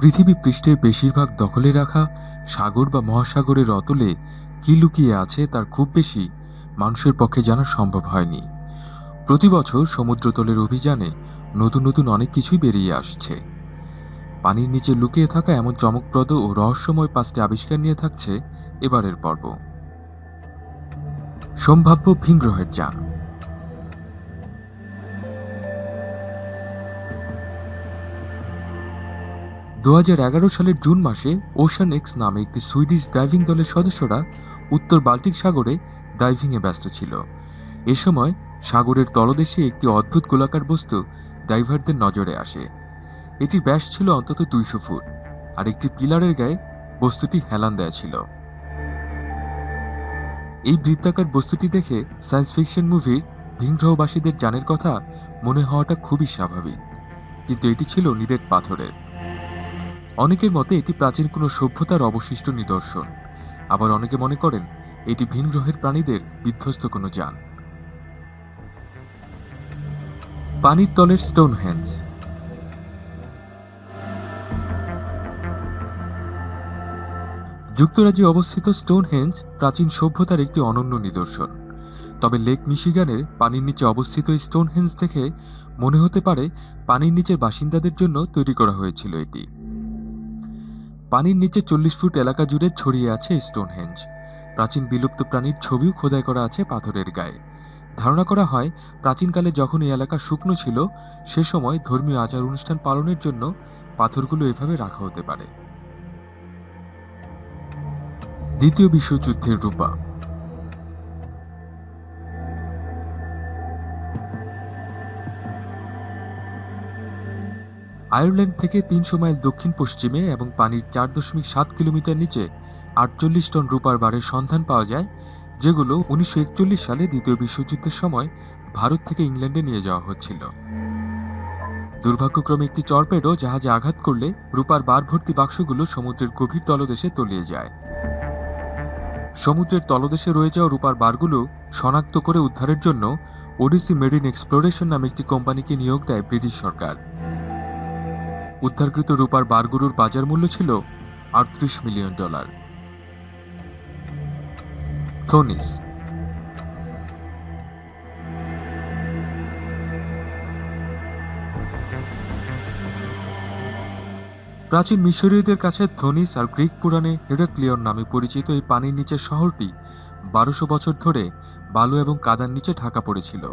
পৃথিবী পৃষ্ঠের বেশিরভাগ দখলে রাখা সাগর বা মহাসাগরের অতলে কি লুকিয়ে আছে তার খুব বেশি মানুষের পক্ষে জানা সম্ভব হয়নি। প্রতি বছর সমুদ্রতলের অভিযানে নতুন নতুন অনেক কিছুই বেরিয়ে আসছে। পানির নিচে লুকিয়ে থাকা এমন চমকপ্রদ ও রহস্যময় পাঁচটি আবিষ্কার নিয়ে থাকছে এবারের পর্ব। সম্ভাব্য ভিনগ্রহের যান। দু হাজার এগারো সালের জুন মাসে ওশান এক্স নামে একটি সুইডিশ ডাইভিং দলের সদস্যরা উত্তর বাল্টিক সাগরে ডাইভিংয়ে ব্যস্ত ছিল। এ সময় সাগরের তলদেশে একটি অদ্ভুত গোলাকার বস্তু ডাইভারদের নজরে আসে। এটি ব্যাস ছিল অন্তত দুইশো ফুট আর একটি পিলারের গায়ে বস্তুটি হেলান দেয়া ছিল। এই বৃত্তাকার বস্তুটি দেখে সায়েন্স ফিকশন মুভির ভিনগ্রহবাসীদের জানের কথা মনে হওয়াটা খুবই স্বাভাবিক। কিন্তু এটি ছিল নিরেট পাথরের। অনেকের মতে এটি প্রাচীন কোনো সভ্যতার অবশিষ্ট নিদর্শন। আবার অনেকে মনে করেন, এটি ভিন গ্রহের প্রাণীদের বিধ্বস্ত কোনো যান। পানির তলের স্টোন হ্যান্ডস যুক্তরাজ্যে অবস্থিত স্টোন হেঞ্জ প্রাচীন সভ্যতার একটি অনন্য নিদর্শন। তবে লেক মিশিগানের পানির নিচে অবস্থিত এই স্টোন হেঞ্জ থেকে মনে হতে পারে, পানির নিচের বাসিন্দাদের জন্য তৈরি করা হয়েছিল এটি। পানির নিচে চল্লিশ ফুট এলাকা জুড়ে ছড়িয়ে আছে স্টোনহেঞ্জ প্রাচীন বিলুপ্ত প্রাণীর ছবিও খোদাই করা আছে পাথরের গায়ে। ধারণা করা হয়, প্রাচীনকালে যখন এই এলাকা শুকনো ছিল, সে সময় ধর্মীয় আচার অনুষ্ঠান পালনের জন্য পাথরগুলো এভাবে রাখা হতে পারে। দ্বিতীয় বিশ্বযুদ্ধের রূপা। আয়ারল্যান্ড থেকে তিনশো মাইল দক্ষিণ পশ্চিমে এবং পানির চার দশমিক সাত কিলোমিটার নিচে আটচল্লিশ টন রূপার বারের সন্ধান পাওয়া যায়, যেগুলো উনিশশো একচল্লিশ সালে দ্বিতীয় বিশ্বযুদ্ধের সময় ভারত থেকে ইংল্যান্ডে নিয়ে যাওয়া হচ্ছিল। দুর্ভাগ্যক্রমে একটি টর্পেডো জাহাজে আঘাত করলে রূপার বার ভর্তি বাক্সগুলো সমুদ্রের গভীর তলদেশে তলিয়ে যায়। সমুদ্রের তলদেশে রয়ে যাওয়া রূপার বারগুলো শনাক্ত করে উদ্ধারের জন্য ওডিসি মেরিন এক্সপ্লোরেশন নামে একটি কোম্পানিকে নিয়োগ দেয় ব্রিটিশ সরকার। উদ্ধারকৃত রূপার বারগুলোর বাজার মূল্য ছিল আটত্রিশ মিলিয়ন ডলার। থোনিস। প্রাচীন মিশরীয়দের কাছে থোনিস আর গ্রিক পুরাণে হেরাক্লিয়ন নামে পরিচিত এই পানির নিচের শহরটি বারোশো বছর ধরে বালু এবং কাদার নিচে ঢাকা পড়েছিল।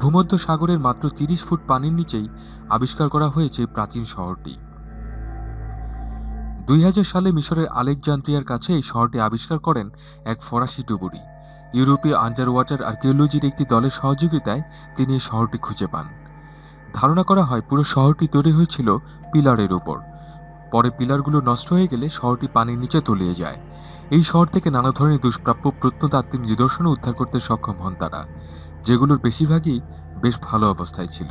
ভূমধ্য সাগরের মাত্র তিরিশ ফুট পানির নিচেই আবিষ্কার করা হয়েছে প্রাচীন শহরটি। দুই হাজার সালে মিশরের আলেকজান্দ্রিয়ার কাছে এই শহরটি আবিষ্কার করেন এক ফরাসি ডুবুরি। ইউরোপীয় আন্ডার ওয়াটার আর্কিওলজির একটি দলের সহযোগিতায় তিনি এই শহরটি খুঁজে পান। ধারণা করা হয় পুরো শহরটি তৈরি হয়েছিল পিলারের উপর। পরে পিলারগুলো নষ্ট হয়ে গেলে শহরটি পানির নিচে তলিয়ে যায়। এই শহর থেকে নানা ধরনের দুষ্প্রাপ্য প্রত্নতাত্ত্বিক নিদর্শনও উদ্ধার করতে সক্ষম হন তারা। যেগুলোর বেশিরভাগই বেশ ভালো অবস্থায় ছিল।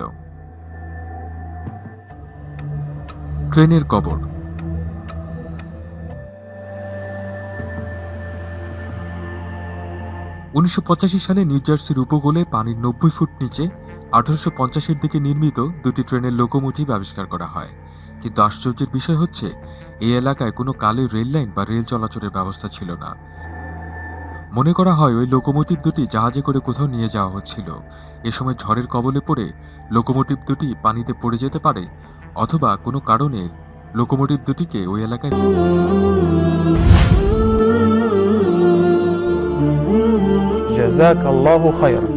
ট্রেনের কবর। উনিশশো পঁচাশি সালে নিউ জার্সির উপকূলে পানির নব্বই ফুট নিচে আঠারোশো পঞ্চাশের দিকে নির্মিত দুটি ট্রেনের লোকোমোটিভ আবিষ্কার করা হয়। কিন্তু আশ্চর্যের বিষয় হচ্ছে, এই এলাকায় কোনো কালের রেল লাইন বা রেল চলাচলের ব্যবস্থা ছিল না। মনে করা হয় ওই লোকোমোটিভ দুটি জাহাজে করে কোথাও নিয়ে যাওয়া হচ্ছিল। এ সময় ঝড়ের কবলে পড়ে লোকোমোটিভ দুটি পানিতে পড়ে যেতে পারে অথবা কোনো কারণে লোকোমোটিভ দুটিকে ওই এলাকায় জাজাক খায়রা